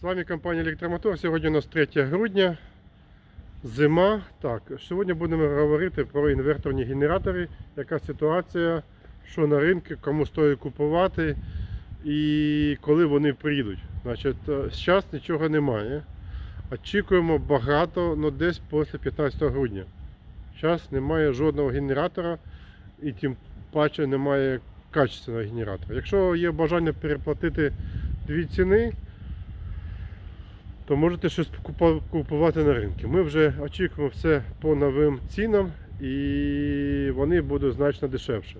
З вами компанія Електромотор. Сьогодні у нас 3 грудня. Зима. Так, сьогодні будемо говорити про інверторні генератори, яка ситуація, що на ринку, кому стоїть купувати і коли вони прийдуть. Значить, зараз нічого немає. Очікуємо багато, але десь після 15 грудня. Зараз немає жодного генератора і тим паче немає качественного генератора. Якщо є бажання переплатити дві ціни, то можете щось купувати на ринку. Ми вже очікуємо все по новим цінам і вони будуть значно дешевше.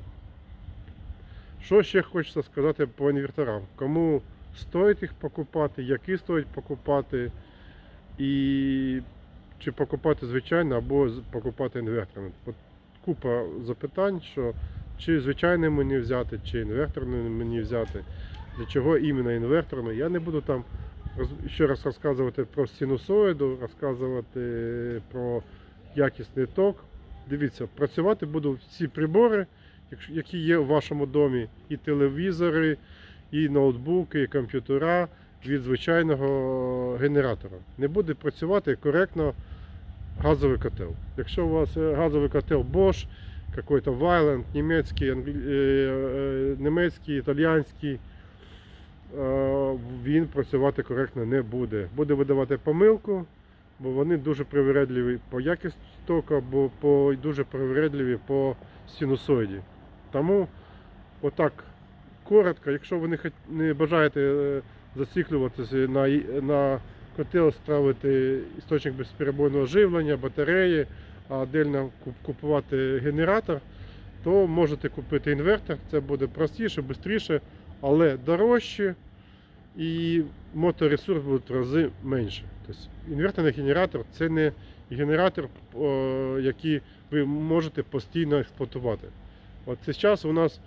Що ще хочеться сказати по інверторам? Кому стоїть їх покупати, які стоїть покупати, і чи покупати звичайно або покупати інверторами. Купа запитань, що чи звичайний мені взяти, чи інверторний мені взяти, для чого іменно інверторний. Я не буду там ще раз розказувати про синусоїду, розказувати про якісний ток. Дивіться, працювати будуть всі прибори, які є у вашому домі, і телевізори, і ноутбуки, і комп'ютера від звичайного генератора. Не буде працювати коректно газовий котел. Якщо у вас е, газовий котел Bosch, какой-то Weiland, німецький, англі... е, е, німецький, італіянський, е, він працювати коректно не буде. Буде видавати помилку, бо вони дуже привередливі по якості току, або по, дуже привередливі по синусоїді. Тому отак коротко, якщо ви не, не бажаєте е, зациклюватися на, на котел, ставити істочник безперебойного живлення, батареї, а отдельно куп- купувати генератор, то можете купити інвертор. Це буде простіше, швидше, але дорожче і моторесурс буде в рази менше. Тобто інверторний генератор це не генератор, який ви можете постійно експлуатувати. От зараз у нас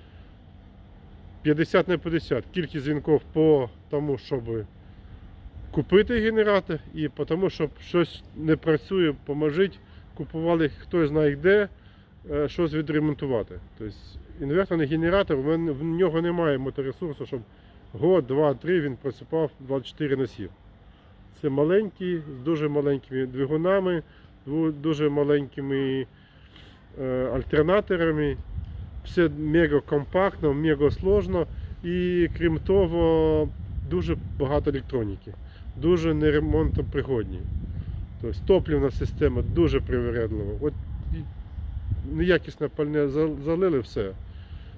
50 на 50 кількість дзвінків по тому, щоб купити генератор, і по тому, щоб щось не працює, поможіть, купували хто знає де, е, щось відремонтувати. Тобто інверторний генератор, в нього немає моторесурсу, щоб год, два, три він працював 24 на 7. Це маленький, з дуже маленькими двигунами, дуже маленькими е, альтернаторами. Все мега компактно, мега сложно і крім того, дуже багато електроніки, дуже неремонтопригодні. Тобто топлівна система дуже привередлива. От неякісне пальне залили все.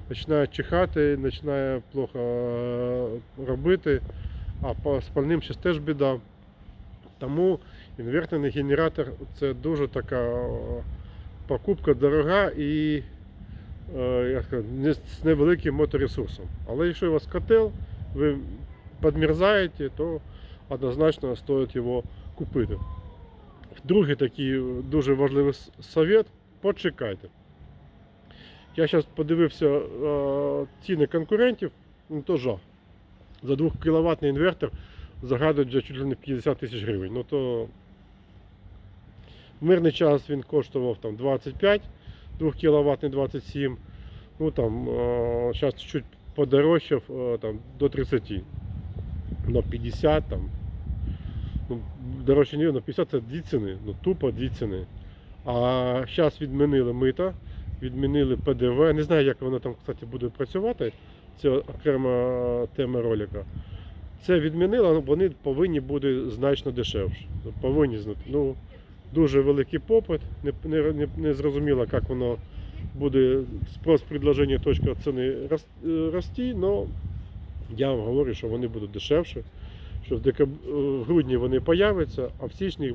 Починає чихати, починає плохо робити, а спальним ще теж біда. Тому інверторний генератор це дуже така е, покупка дорога і е, як з невеликим моторесурсом. Але якщо у вас котел, ви підмерзаєте, то однозначно стоїть його купити. Другий такий дуже важливий совет – почекайте. Я зараз подивився е, ціни конкурентів, ну то жах. За 2 кВт інвертор загадують вже чуть ли не 50 тисяч гривень. Ну то в мирний час він коштував там 25, 2 кВт 27. Ну там зараз чуть подорожчав е, там, до 30. На 50 там. Ну, дорожче не на 50 це дві ціни, ну тупо дві ціни. А зараз відмінили мита, відмінили ПДВ. Не знаю, як воно там, кстати, буде працювати. Це окрема тема ролика. Це відмінили, але вони повинні бути значно дешевше. Ну, Повинні. Ну, дуже великий попит, не, не, не, не зрозуміло, як воно буде спрос предложення точка ціни е, рости, але я вам говорю, що вони будуть дешевше, що в, грудні вони появляться, а в січні їх